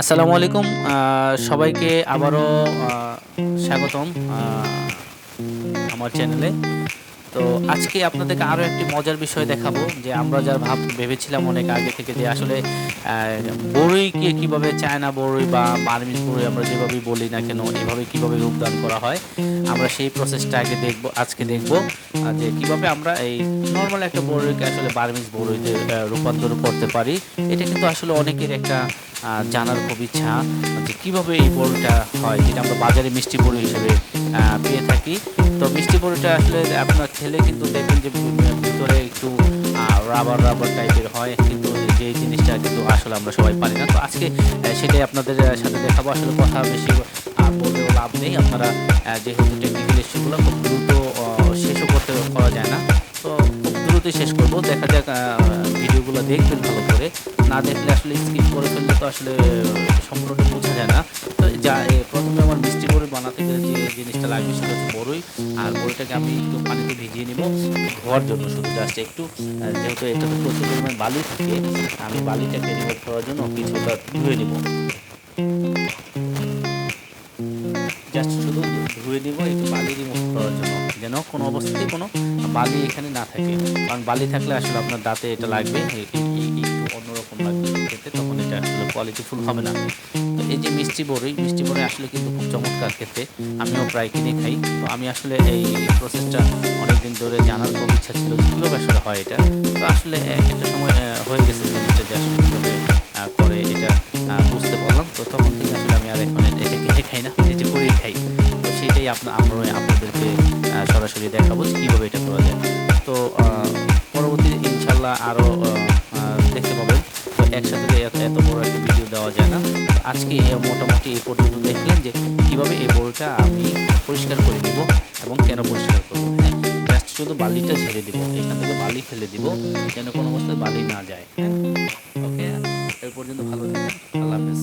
আসসালামু আলাইকুম সবাইকে আবারও স্বাগতম আমার চ্যানেলে। তো আজকে আপনাদেরকে আরও একটি মজার বিষয় দেখাবো, যে আমরা যার ভাব ভেবেছিলাম অনেক আগে থেকে, যে আসলে বড়ইকে কীভাবে চায়না বড়ই বা বার্মিজ বড়ই আমরা যেভাবেই বলি না কেন, এভাবে কীভাবে রূপদান করা হয়, আমরা সেই প্রসেসটা আগে দেখব, আজকে দেখব যে কীভাবে আমরা এই নর্মাল একটা বড়ইকে আসলে বার্মিজ বড়ইতে রূপান্তর করতে পারি। এটা কিন্তু আসলে অনেকের একটা জানার খুব ইচ্ছা যে কীভাবে এই বড়িটা হয়, যেটা আমরা বাজারে মিষ্টি বড়ি হিসেবে পেয়ে থাকি। তো মিষ্টি বড়িটা আসলে আপনার খেলে কিন্তু দেখবেন যে ভিতরে একটু রাবার রাবার টাইপের হয়, কিন্তু যে জিনিসটা কিন্তু আসলে আমরা সবাই পারি না। তো আজকে সেটাই আপনাদের সাথে দেখাবো। আসলে কথা বেশি বলেও লাভ নেই। আপনারা যেহেতু টেকনিক্যাল ইস্যুগুলো খুব দ্রুত শেষও করতে করা যায় না। তো দ্রুতই শেষ করব। দেখা যাক ভিডিওগুলো দেখবেন ভালো করে। না দেখলে আসলে স্কিপ করে ফেললে তো আসলে সম্পূর্ণ বোঝা যায় না। তো যা প্রথমে আমার মিষ্টি বড়ি বানাতে গেলে যে জিনিসটা লাগবে সেটা হচ্ছে বড়ই। আর বড়িটাকে আমি একটু পানিতে ভিজিয়ে নিব ধোয়ার জন্য, শুধু জাস্ট একটু। যেহেতু এটাতে প্রচুর পরিমাণ বালি থাকে, আমি বালিটাকে রিমুভ করার জন্য কিছুটা ধুয়ে নিব। জাস্ট শুধু ধুয়ে নিব একটু বালি রিমুভ করার জন্য যেন কোনো অবস্থাতেই কোনো বালি এখানে না থাকে। কারণ বালি থাকলে আসলে আপনার দাঁতে এটা লাগবে একটু অন্যরকম লাগবে খেতে তখন এটা আসলে কোয়ালিটিফুল হবে না। তো এই যে মিষ্টি বড়ই মিষ্টি বড়ই আসলে কিন্তু খুব চমৎকার খেতে। আমিও প্রায় কিনে খাই। তো আমি আসলে এই প্রসেসটা অনেকদিন ধরে জানার খুব ইচ্ছা ছিল কীভাবে আসলে হয় এটা। তো আসলে একটা সময় হয়ে গেছে জিনিসটা যে আসলে সেটাই আমরা আপনাদেরকে সরাসরি দেখাবো কীভাবে এটা করা যায়। তো পরবর্তী ইনশাল্লাহ আরও দেখতে পাবেন। তো একসাথে এত বড় একটা ভিডিও দেওয়া যায় না। আজকে মোটামুটি এই পর্যন্ত দেখলেন যে কীভাবে এই বড়টা আমি পরিষ্কার করে দিব এবং কেন পরিষ্কার করব। হ্যাঁ জাস্ট শুধু বালিটা ছেড়ে দিব। এখান থেকে বালি ফেলে দিব যেন কোনো অবস্থায় বালি না যায়। হ্যাঁ ওকে? এর পর্যন্ত ভালো থাকেন আল্লাহ হাফেজ।